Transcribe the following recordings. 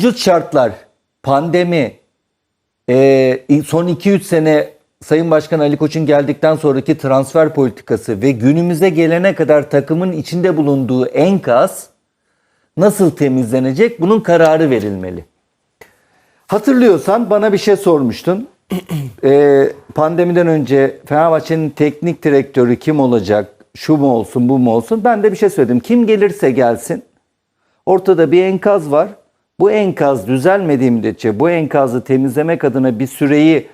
mevcut şartlar, pandemi, e, son 2-3 sene Sayın Başkan Ali Koç'un geldikten sonraki transfer politikası ve günümüze gelene kadar takımın içinde bulunduğu enkaz nasıl temizlenecek? Bunun kararı verilmeli. Hatırlıyorsan bana bir şey sormuştun. Ee, pandemiden önce Fenerbahçe'nin teknik direktörü kim olacak? Şu mu olsun, bu mu olsun? Ben de bir şey söyledim. Kim gelirse gelsin. Ortada bir enkaz var. Bu enkaz düzelmediği müddetçe, bu enkazı temizlemek adına bir süreyi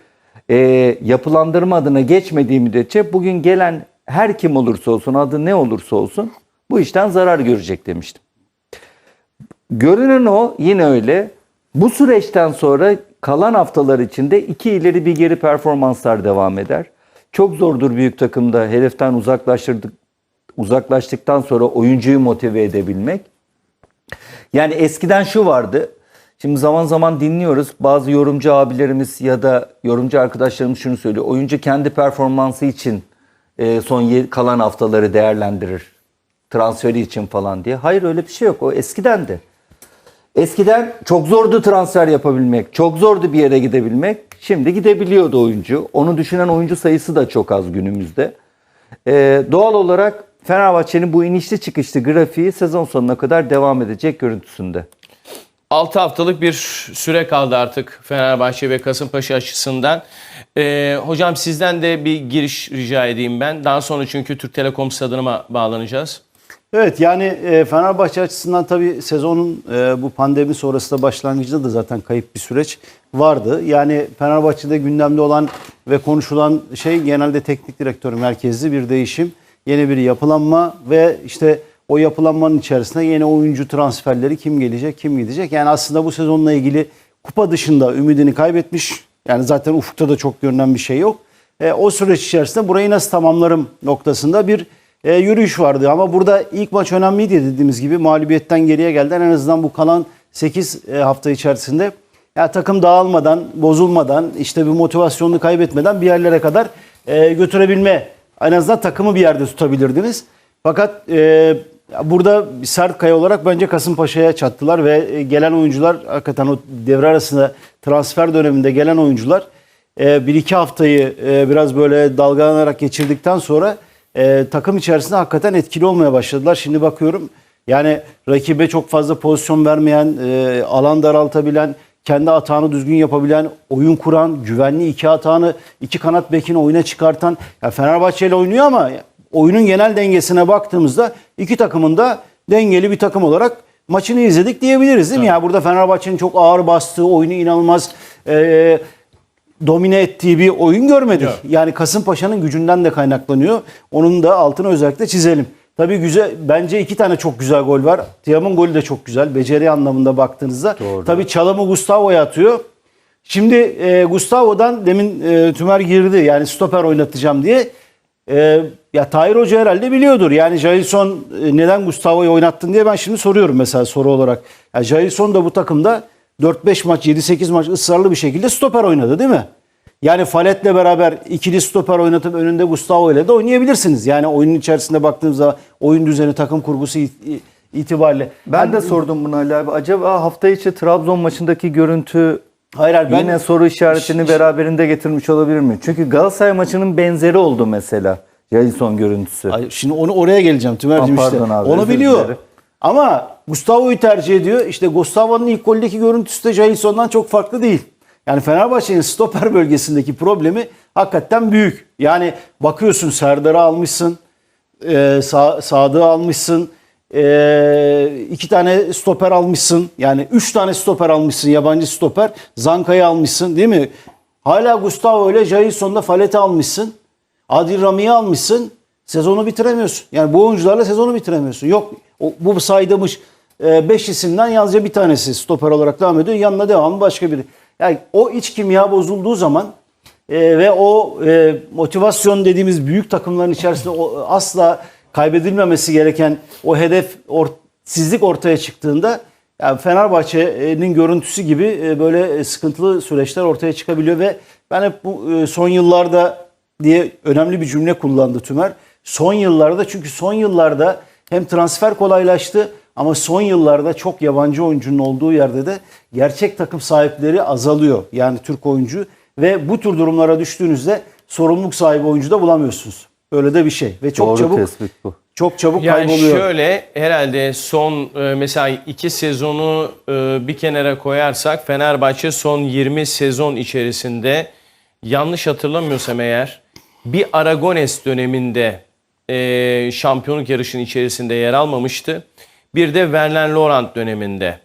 e, yapılandırma adına geçmediği müddetçe bugün gelen her kim olursa olsun, adı ne olursa olsun bu işten zarar görecek demiştim. Görünen o yine öyle. Bu süreçten sonra kalan haftalar içinde iki ileri bir geri performanslar devam eder. Çok zordur büyük takımda hedeften uzaklaştırdık uzaklaştıktan sonra oyuncuyu motive edebilmek. Yani eskiden şu vardı. Şimdi zaman zaman dinliyoruz. Bazı yorumcu abilerimiz ya da yorumcu arkadaşlarımız şunu söylüyor. Oyuncu kendi performansı için e, son kalan haftaları değerlendirir. Transferi için falan diye. Hayır öyle bir şey yok. O eskiden de. Eskiden çok zordu transfer yapabilmek. Çok zordu bir yere gidebilmek. Şimdi gidebiliyordu oyuncu. Onu düşünen oyuncu sayısı da çok az günümüzde. Ee, doğal olarak Fenerbahçe'nin bu inişli çıkışlı grafiği sezon sonuna kadar devam edecek görüntüsünde. 6 haftalık bir süre kaldı artık Fenerbahçe ve Kasımpaşa açısından. Ee, hocam sizden de bir giriş rica edeyim ben. Daha sonra çünkü Türk Telekom stadına bağlanacağız. Evet yani e, Fenerbahçe açısından tabii sezonun e, bu pandemi sonrası da başlangıcında da zaten kayıp bir süreç vardı. Yani Fenerbahçe'de gündemde olan ve konuşulan şey genelde teknik direktör merkezli bir değişim, yeni bir yapılanma ve işte o yapılanmanın içerisinde yeni oyuncu transferleri kim gelecek, kim gidecek. Yani aslında bu sezonla ilgili kupa dışında ümidini kaybetmiş. Yani zaten ufukta da çok görünen bir şey yok. E, o süreç içerisinde burayı nasıl tamamlarım noktasında bir e, yürüyüş vardı. Ama burada ilk maç önemliydi dediğimiz gibi mağlubiyetten geriye geldiler. En azından bu kalan 8 e, hafta içerisinde ya takım dağılmadan, bozulmadan, işte bir motivasyonunu kaybetmeden bir yerlere kadar e, götürebilme, en azından takımı bir yerde tutabilirdiniz. Fakat e, burada sert kaya olarak bence Kasımpaşa'ya çattılar ve e, gelen oyuncular hakikaten o devre arasında transfer döneminde gelen oyuncular e, bir iki haftayı e, biraz böyle dalgalanarak geçirdikten sonra e, takım içerisinde hakikaten etkili olmaya başladılar. Şimdi bakıyorum yani rakibe çok fazla pozisyon vermeyen, e, alan daraltabilen, kendi atağını düzgün yapabilen, oyun kuran, güvenli iki atağını iki kanat bekini oyuna çıkartan. Ya Fenerbahçe ile oynuyor ama oyunun genel dengesine baktığımızda iki takımın da dengeli bir takım olarak maçını izledik diyebiliriz değil mi? Ya burada Fenerbahçe'nin çok ağır bastığı, oyunu inanılmaz e, domine ettiği bir oyun görmedik. Evet. Yani Kasımpaşa'nın gücünden de kaynaklanıyor. Onun da altını özellikle çizelim. Tabii güzel bence iki tane çok güzel gol var. Tiam'ın golü de çok güzel. Beceri anlamında baktığınızda. Doğru. Tabii çalımı Gustavo'ya atıyor. Şimdi e, Gustavo'dan demin e, Tümer girdi. Yani stoper oynatacağım diye. E, ya Tahir Hoca herhalde biliyordur. Yani Jailson e, neden Gustavo'yu oynattın diye ben şimdi soruyorum mesela soru olarak. Ya Jailson da bu takımda 4-5 maç, 7-8 maç ısrarlı bir şekilde stoper oynadı değil mi? Yani Falet'le beraber ikili stoper oynatıp önünde Gustavo ile de oynayabilirsiniz. Yani oyunun içerisinde baktığımızda oyun düzeni, takım kurgusu it- itibariyle. Ben de sordum bunu Ali abi. Acaba hafta içi Trabzon maçındaki görüntü Hayır, hayır, ben- yine soru işaretini beraberinde getirmiş olabilir mi? Çünkü Galatasaray maçının benzeri oldu mesela. Jailson görüntüsü. Ay, şimdi onu oraya geleceğim Tümer'cim Ha, işte. abi, onu biliyor. dilerim. Ama Gustavo'yu tercih ediyor. İşte Gustavo'nun ilk goldeki görüntüsü de Jailson'dan çok farklı değil. Yani Fenerbahçe'nin stoper bölgesindeki problemi hakikaten büyük. Yani bakıyorsun Serdar'ı almışsın, e, Sa Sadık'ı almışsın, e, iki tane stoper almışsın. Yani üç tane stoper almışsın, yabancı stoper. Zanka'yı almışsın değil mi? Hala Gustavo ile Jailson'da Falet'i almışsın. Adil Rami'yi almışsın. Sezonu bitiremiyorsun. Yani bu oyuncularla sezonu bitiremiyorsun. Yok o, bu saydığımız 5 isimden yalnızca bir tanesi stoper olarak devam ediyor. Yanına devamı başka biri. Yani o iç kimya bozulduğu zaman e, ve o e, motivasyon dediğimiz büyük takımların içerisinde o, asla kaybedilmemesi gereken o hedef or, sizlik ortaya çıktığında yani Fenerbahçe'nin görüntüsü gibi e, böyle sıkıntılı süreçler ortaya çıkabiliyor ve ben hep bu e, son yıllarda diye önemli bir cümle kullandı Tümer. Son yıllarda çünkü son yıllarda hem transfer kolaylaştı, Ama son yıllarda çok yabancı oyuncunun olduğu yerde de gerçek takım sahipleri azalıyor. Yani Türk oyuncu ve bu tür durumlara düştüğünüzde sorumluluk sahibi oyuncu da bulamıyorsunuz. Öyle de bir şey ve çok Doğru çabuk tespit bu. çok çabuk Yani kayboluyor. şöyle herhalde son e, mesela iki sezonu e, bir kenara koyarsak Fenerbahçe son 20 sezon içerisinde yanlış hatırlamıyorsam eğer bir Aragones döneminde e, şampiyonluk yarışının içerisinde yer almamıştı. Bir de Verlen Laurent döneminde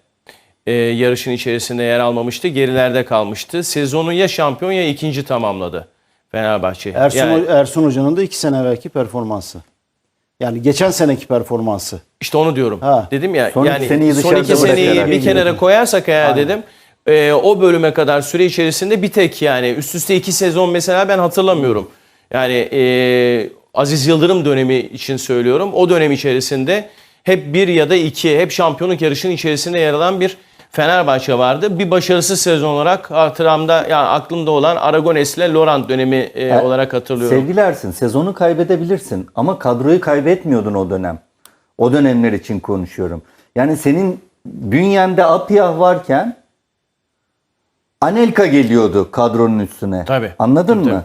e, yarışın içerisinde yer almamıştı. Gerilerde kalmıştı. Sezonu ya şampiyon ya ikinci tamamladı Fenerbahçe. Ersun, Yani- Ersun Hoca'nın da iki sene evvelki performansı. Yani geçen seneki performansı. İşte onu diyorum. Ha. Dedim ya Son yani seneyi son iki seneyi bir kenara koyarsak eğer dedim e, o bölüme kadar süre içerisinde bir tek yani üst üste iki sezon mesela ben hatırlamıyorum. Yani e, Aziz Yıldırım dönemi için söylüyorum. O dönem içerisinde hep bir ya da iki hep şampiyonluk yarışının içerisinde yer alan bir Fenerbahçe vardı. Bir başarısız sezon olarak hatıramda yani aklımda olan Aragones'le Laurent dönemi e, Ha, olarak hatırlıyorum. Sevgili Ersin, sezonu kaybedebilirsin ama kadroyu kaybetmiyordun o dönem. O dönemler için konuşuyorum. Yani senin bünyende Apiyah varken Anelka geliyordu kadronun üstüne. Tabii. Anladın Tabii, mı?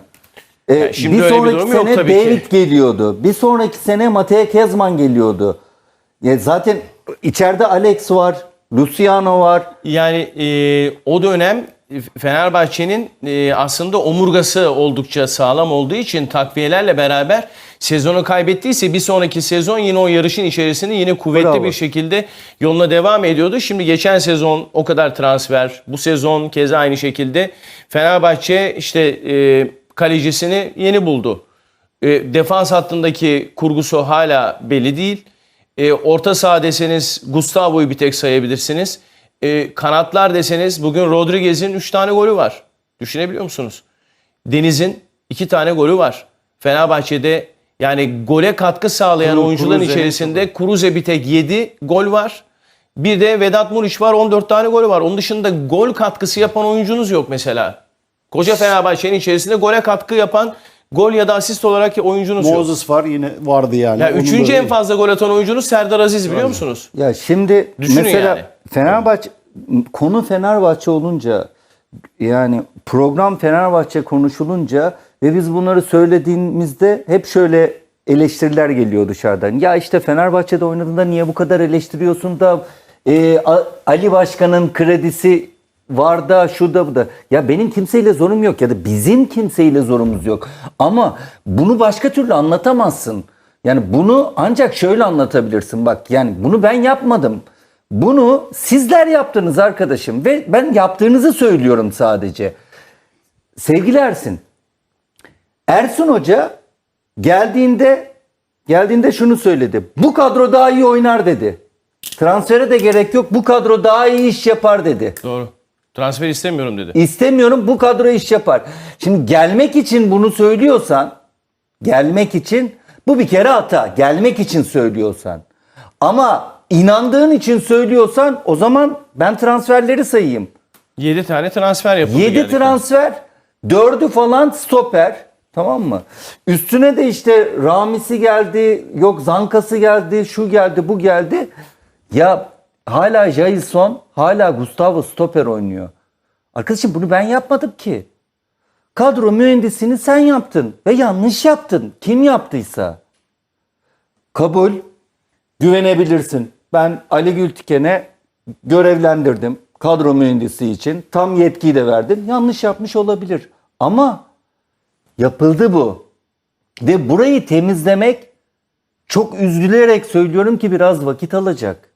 Ee, Yani şimdi bir öyle bir sonraki durum yok sene tabii ki. David geliyordu. Bir sonraki sene Mateo Kezman geliyordu. Ya zaten içeride Alex var, Luciano var. Yani e, o dönem Fenerbahçe'nin e, aslında omurgası oldukça sağlam olduğu için takviyelerle beraber sezonu kaybettiyse bir sonraki sezon yine o yarışın içerisinde yine kuvvetli Bravo. bir şekilde yoluna devam ediyordu. Şimdi geçen sezon o kadar transfer, bu sezon keza aynı şekilde Fenerbahçe işte e, kalecisini yeni buldu. E, defans hattındaki kurgusu hala belli değil. E, orta saha deseniz Gustavo'yu bir tek sayabilirsiniz. E, kanatlar deseniz bugün Rodriguez'in 3 tane golü var. Düşünebiliyor musunuz? Deniz'in 2 tane golü var. Fenerbahçe'de yani gole katkı sağlayan Kuru- oyuncuların Kuruze'nin içerisinde Kuruze bir tek 7 gol var. Bir de Vedat Muriç var 14 tane golü var. Onun dışında gol katkısı yapan oyuncunuz yok mesela. Koca Fenerbahçe'nin içerisinde gole katkı yapan gol ya da asist olarak oyuncunuz yok. Moses var yine vardı yani. Ya Onun üçüncü en fazla gol atan oyuncunuz Serdar Aziz biliyor musunuz? Ya şimdi Düşünün mesela yani. Fenerbahçe konu Fenerbahçe olunca yani program Fenerbahçe konuşulunca ve biz bunları söylediğimizde hep şöyle eleştiriler geliyor dışarıdan. Ya işte Fenerbahçe'de oynadığında niye bu kadar eleştiriyorsun da e, A- Ali Başkan'ın kredisi var da şu da bu da. Ya benim kimseyle zorum yok ya da bizim kimseyle zorumuz yok. Ama bunu başka türlü anlatamazsın. Yani bunu ancak şöyle anlatabilirsin bak yani bunu ben yapmadım. Bunu sizler yaptınız arkadaşım ve ben yaptığınızı söylüyorum sadece. Sevgili Ersin, Ersun Hoca geldiğinde geldiğinde şunu söyledi. Bu kadro daha iyi oynar dedi. Transfere de gerek yok. Bu kadro daha iyi iş yapar dedi. Doğru. Transfer istemiyorum dedi. İstemiyorum bu kadro iş yapar. Şimdi gelmek için bunu söylüyorsan, gelmek için bu bir kere hata. Gelmek için söylüyorsan. Ama inandığın için söylüyorsan o zaman ben transferleri sayayım. 7 tane transfer yapıldı. 7 geldikten. transfer, 4'ü falan stoper. Tamam mı? Üstüne de işte Ramisi geldi, yok Zankası geldi, şu geldi, bu geldi. Ya hala Jailson, hala Gustavo stoper oynuyor. Arkadaşım bunu ben yapmadım ki. Kadro mühendisini sen yaptın ve yanlış yaptın. Kim yaptıysa. Kabul. Güvenebilirsin. Ben Ali Gültiken'e görevlendirdim. Kadro mühendisi için. Tam yetkiyi de verdim. Yanlış yapmış olabilir. Ama yapıldı bu. Ve burayı temizlemek çok üzülerek söylüyorum ki biraz vakit alacak.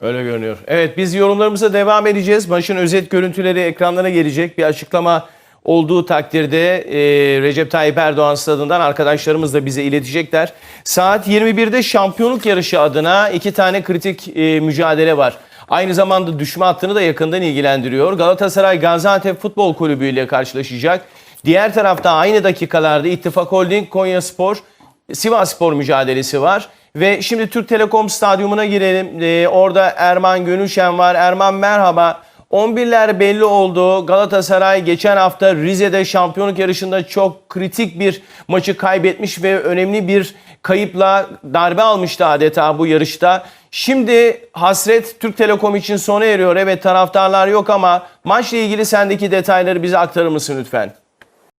Öyle görünüyor. Evet biz yorumlarımıza devam edeceğiz. Maçın özet görüntüleri ekranlara gelecek. Bir açıklama olduğu takdirde e, Recep Tayyip Erdoğan stadından arkadaşlarımız da bize iletecekler. Saat 21'de şampiyonluk yarışı adına iki tane kritik e, mücadele var. Aynı zamanda düşme hattını da yakından ilgilendiriyor. Galatasaray Gaziantep Futbol Kulübü ile karşılaşacak. Diğer tarafta aynı dakikalarda İttifak Holding Konya Spor Sivas Spor mücadelesi var. Ve şimdi Türk Telekom Stadyumuna girelim. Ee, orada Erman Gönüşen var. Erman merhaba. 11'ler belli oldu. Galatasaray geçen hafta Rize'de şampiyonluk yarışında çok kritik bir maçı kaybetmiş ve önemli bir kayıpla darbe almıştı adeta bu yarışta. Şimdi hasret Türk Telekom için sona eriyor. Evet taraftarlar yok ama maçla ilgili sendeki detayları bize aktarır mısın lütfen?